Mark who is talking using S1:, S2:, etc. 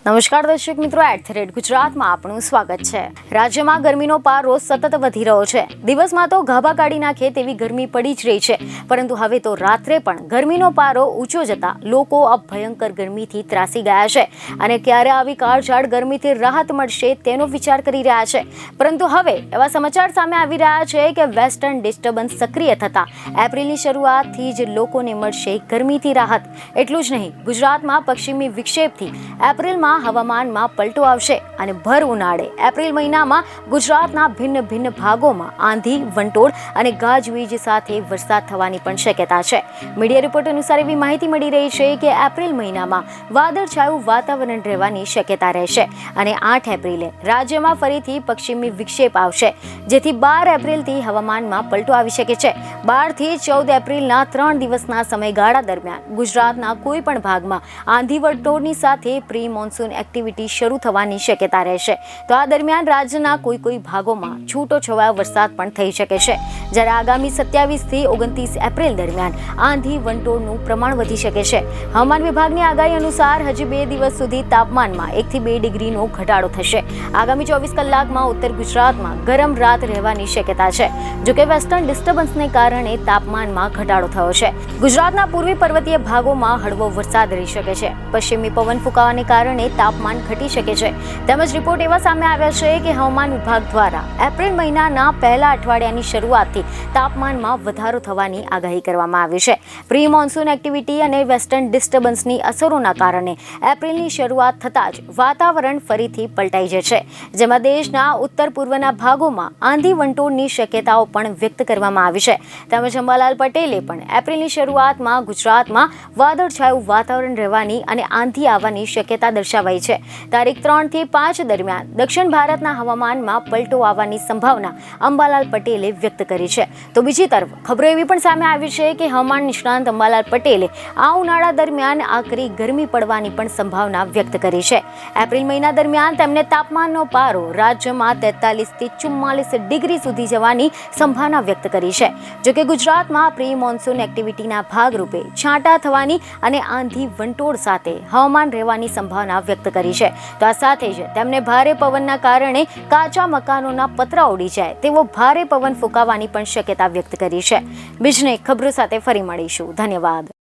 S1: નમસ્કાર દર્શક મિત્રો એટ ધ રેટ ગુજરાતમાં આપનું સ્વાગત છે. રાજ્યમાં ગરમીનો પારો સતત વધી રહ્યો છે. દિવસમાં તો ગાભા કાઢી નાખે તેવી ગરમી પડી જ રહી છે. પરંતુ હવે તો રાત્રે પણ ગરમીનો પારો ઊંચો જતા લોકો આ ભયંકર ગરમીથી ત્રાસી ગયા છે. અને ક્યારે આવી કાળઝાળ ગરમીથી રાહત મળશે તેનો વિચાર કરી રહ્યા છે. પરંતુ હવે એવા સમાચાર સામે આવી રહ્યા છે કે વેસ્ટર્ન ડિસ્ટર્બન્સ સક્રિય થતા એપ્રિલની શરૂઆતથી જ લોકોને મળશે ગરમીથી રાહત. એટલું જ નહીં, ગુજરાતમાં પશ્ચિમી વિક્ષેપથી એપ્રિલમાં હવામાનમાં પલટો આવશે અને ભર ઉનાળે. એપ્રિલ મહિનામાં ગુજરાતના ભિન્ન ભિન્ન ભાગોમાં આંધી, વંટોળ અને ગાજવીજ સાથે વરસાદ થવાની પણ શક્યતા છે. મીડિયા રિપોર્ટ અનુસાર એવી માહિતી મળી રહી છે કે એપ્રિલ મહિનામાં વાદળછાયું વાતાવરણ રહેવાની શક્યતા રહેશે અને આઠ એપ્રિલે રાજ્યમાં ફરીથી પશ્ચિમી વિક્ષેપ આવશે, જેથી બાર એપ્રિલથી હવામાનમાં પલટો આવી શકે છે. બારથી ચૌદ એપ્રિલના ત્રણ દિવસના સમયગાળા દરમિયાન ગુજરાતના કોઈ પણ ભાગમાં આંધી, વંટોળની સાથે પ્રી મોન્સૂન એક્ટિવિટી શરૂ થવાની શક્યતા રહેશે. તો આ દરમિયાન રાજ્યના કોઈ કોઈ ભાગોમાં છૂટો છવાયો વરસાદ પણ થઈ શકે છે. જ્યારે આગામી સત્યાવીસથી ઓગણત્રીસ એપ્રિલ દરમિયાન આંધી વંટોળનું પ્રમાણ વધી શકે છે. હવામાન વિભાગની આગાહી અનુસાર હજી બે દિવસ સુધી તાપમાનમાં એકથી બે ડિગ્રીનો ઘટાડો થશે. આગામી ચોવીસ કલાકમાં ઉત્તર ગુજરાતમાં ગરમ રાત રહેવાની શક્યતા છે. જોકે વેસ્ટર્ન ડિસ્ટર્બન્સને કારણે તાપમાનમાં ઘટાડો થયો છે. ગુજરાતના પૂર્વી પર્વતીય ભાગોમાં હળવો વરસાદ રહી શકે છે. પશ્ચિમી પવન ફૂંકાવાને કારણે તાપમાન ઘટી શકે છે. તેમજ રિપોર્ટ એવા સામે આવ્યા છે કે હવામાન વિભાગ દ્વારા એપ્રિલ મહિનાના પહેલા અઠવાડિયાની શરૂઆતથી તાપમાનમાં વધારો થવાની આગાહી કરવામાં આવી છે. પ્રી મોન્સૂન એક્ટિવિટી અને વેસ્ટર્ન ડિસ્ટર્બન્સની અસરોના કારણે એપ્રિલની શરૂઆત થતાં જ વાતાવરણ ફરીથી પલટાઈ જશે જેમાં દેશના ઉત્તર પૂર્વના ભાગોમાં આંધી વંટોળની શક્યતાઓ પણ વ્યક્ત કરવામાં આવી છે. તેમજ અંબાલાલ પટેલે પણ એપ્રિલની શરૂઆતમાં ગુજરાતમાં વાદળછાયું વાતાવરણ રહેવાની અને આંધી આવવાની શક્યતા દર્શાવાઈ છે. તારીખ ત્રણથી પાંચ દરમિયાન દક્ષિણ ભારતના હવામાનમાં પલટો આવવાની સંભાવના અંબાલાલ પટેલે વ્યક્ત કરી છે. તો બીજી તરફ, ખબરો એવી પણ સામે આવી છે કે હવામાન નિષ્ણાંત અંબાલાલ પટેલે આ ઉનાળા દરમિયાન આકરી ગરમી પડવાની પણ સંભાવના વ્યક્ત કરી છે. એપ્રિલ મહિના દરમિયાન તેમને તાપમાનનો પારો રાજ્યમાં તેતાલીસથી ચુમ્માલીસ ડિગ્રી સુધી જવાની સંભાવના વ્યક્ત કરી છે. જોકે ગુજરાતમાં પ્રી મોન્સૂન એક્ટિવિટીના ભાગરૂપે છાંટા થવાની અને આંધી વંટોળ સાથે હવામાન રહેવાની સંભાવના વ્યક્ત કરી છે. તો આ સાથે જ તેમને ભારે પવનના કારણે કાચા મકાનોના પતરા ઉડી જાય તેવો ભારે પવન ફૂંકાવાની પણ શક્યતા વ્યક્ત કરી છે. બીજને ખબરો સાથે ફરી મળીશું. ધન્યવાદ.